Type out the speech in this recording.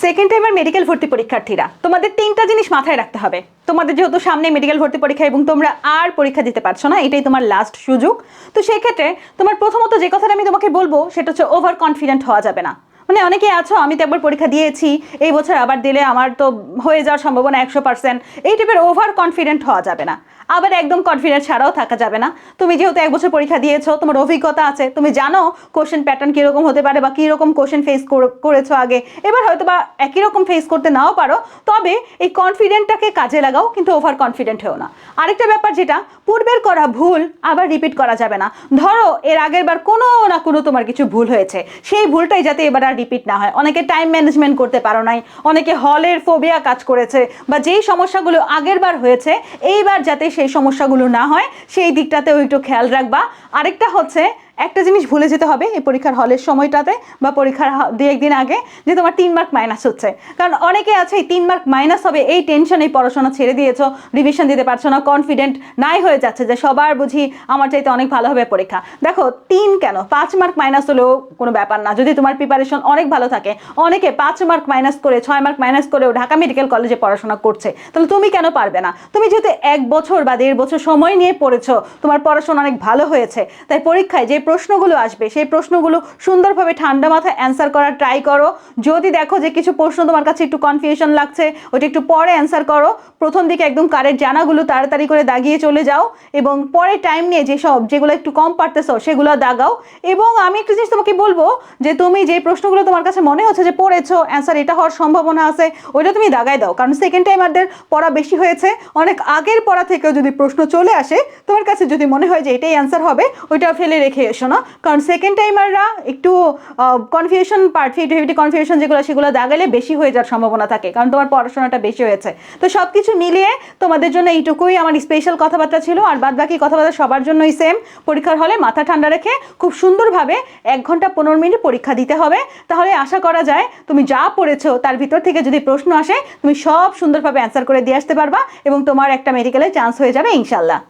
Second টাইমের medical ভর্তি পরীক্ষার্থীরা। তোমাদের তিনটা জিনিস মাথায় রাখতে হবে। তোমাদের যেহেতু সামনে মেডিকেল ভর্তি পরীক্ষা এবং তোমরা আর পরীক্ষা দিতে পারছ না, এটাই তোমার লাস্ট সুযোগ। তো সেক্ষেত্রে তোমার প্রথমত যে কথাটা আমি তোমাকে বলব, সেটা হচ্ছে ওভার কনফিডেন্ট হওয়া যাবে না। মানে অনেকে আছো, আমি তো একবার পরীক্ষা দিয়েছি, এই বছর আবার দিলে আমার তো হয়ে যাওয়ার সম্ভাবনা একশো পার্সেন্ট এই টাইপের ওভার কনফিডেন্ট হওয়া যাবে না। আবার একদম কনফিডেন্ট ছাড়াও থাকা যাবে না। তুমি যেহেতু এক বছর পরীক্ষা দিয়েছ, তোমার অভিজ্ঞতা আছে, তুমি জানো কোশ্চেন প্যাটার্ন কীরকম হতে পারে বা কীরকম কোশ্চেন ফেস করেছ আগে। এবার হয়তো বা একই রকম ফেস করতে নাও পারো, তবে এই কনফিডেন্টটাকে কাজে লাগাও, কিন্তু ওভার কনফিডেন্ট হও না। আরেকটা ব্যাপার যেটা, পূর্বের করা ভুল আবার রিপিট করা যাবে না। ধরো, এর আগের বার কোনো না কোনো তোমার কিছু ভুল হয়েছে। সেই ভুলটাই যাতে এবার রিপিট না হয়। অনেকে টাইম ম্যানেজমেন্ট করতে পারো নাই, অনেকে হলের ফোবিয়া কাজ করেছে, বা যেই সমস্যাগুলো আগের বার হয়েছে, এইবার যাতে সেই সমস্যাগুলো না হয়, সেই দিকটাতেও একটু খেয়াল রাখবা। আরেকটা হচ্ছে একটা জিনিস ভুলে যেতে হবে এই পরীক্ষার হলের সময়টাতে বা পরীক্ষার দু একদিন আগে যে তোমার তিন মার্ক মাইনাস হচ্ছে। কারণ অনেকে আছে এই তিন মার্ক মাইনাস হবে এই টেনশন পড়াশোনা ছেড়ে দিয়েছ রিভিশন দিতে পারছ না কনফিডেন্ট নাই হয়ে যাচ্ছে যে সবার বুঝি আমার চাইতে অনেক ভালো হবে পরীক্ষা। দেখো, তিন কেন? পাঁচ মার্ক মাইনাস হলেও কোনো ব্যাপার না। যদি তোমার প্রিপারেশন অনেক ভালো থাকে, অনেকে পাঁচ মার্ক মাইনাস করে, ছয় মার্ক মাইনাস করেও ঢাকা মেডিকেল কলেজে পড়াশোনা করছে, তাহলে তুমি কেন পারবে না? তুমি যেহেতু এক বছর বা দেড় বছর সময় নিয়ে পড়েছো, তোমার পড়াশোনা অনেক ভালো হয়েছে, তাই পরীক্ষায় যে প্রশ্নগুলো আসবে। সেই প্রশ্নগুলো সুন্দরভাবে ঠান্ডা মাথায় অ্যান্সার করার ট্রাই করো। যদি দেখো যে কিছু প্রশ্ন তোমার কাছে একটু কনফিউশন লাগছে, ওটা একটু পরে অ্যান্সার করো। প্রথম দিকে একদম কারের জানাগুলো তাড়াতাড়ি করে দাগিয়ে চলে যাও এবং পরে টাইম নিয়ে যেসব যেগুলো একটু কম পারতেছো, সেগুলো দাগাও। এবং আমি একটা জিনিস তোমাকে বলব যে তুমি যে প্রশ্নগুলো তোমার কাছে মনে হচ্ছে যে পড়েছো অ্যান্সার এটা হওয়ার সম্ভাবনা আছে, ওইটা তুমি দাগাই দাও। কারণ সেকেন্ড টাইমারদের পড়া বেশি হয়েছে। অনেক আগের পড়া থেকেও যদি প্রশ্ন চলে আসে, তোমার কাছে যদি মনে হয় যে এটাই অ্যান্সার হবে, ওইটা ফেলে রেখে না কারণ সেকেন্ড টাইমাররা একটু কনফিউশন পার্ট কনফিউশন যেগুলো, সেগুলো দাগালে বেশি হয়ে যাওয়ার সম্ভাবনা থাকে, কারণ তোমার পড়াশোনাটা বেশি হয়েছে। তো সব কিছু মিলিয়ে তোমাদের জন্য এইটুকুই আমার স্পেশাল কথাবার্তা ছিল, আর বাদ বাকি কথাবার্তা সবার জন্যই সেম পরীক্ষার হলে মাথা ঠান্ডা রেখে খুব সুন্দরভাবে এক ঘণ্টা পনেরো মিনিট পরীক্ষা দিতে হবে। তাহলে আশা করা যায়, তুমি যা পড়েছো তার ভিতর থেকে যদি প্রশ্ন আসে, তুমি সব সুন্দরভাবে অ্যান্সার করে দিয়ে আসতে পারবা, এবং তোমার একটা মেডিকেলে চান্স হয়ে যাবে ইনশাল্লাহ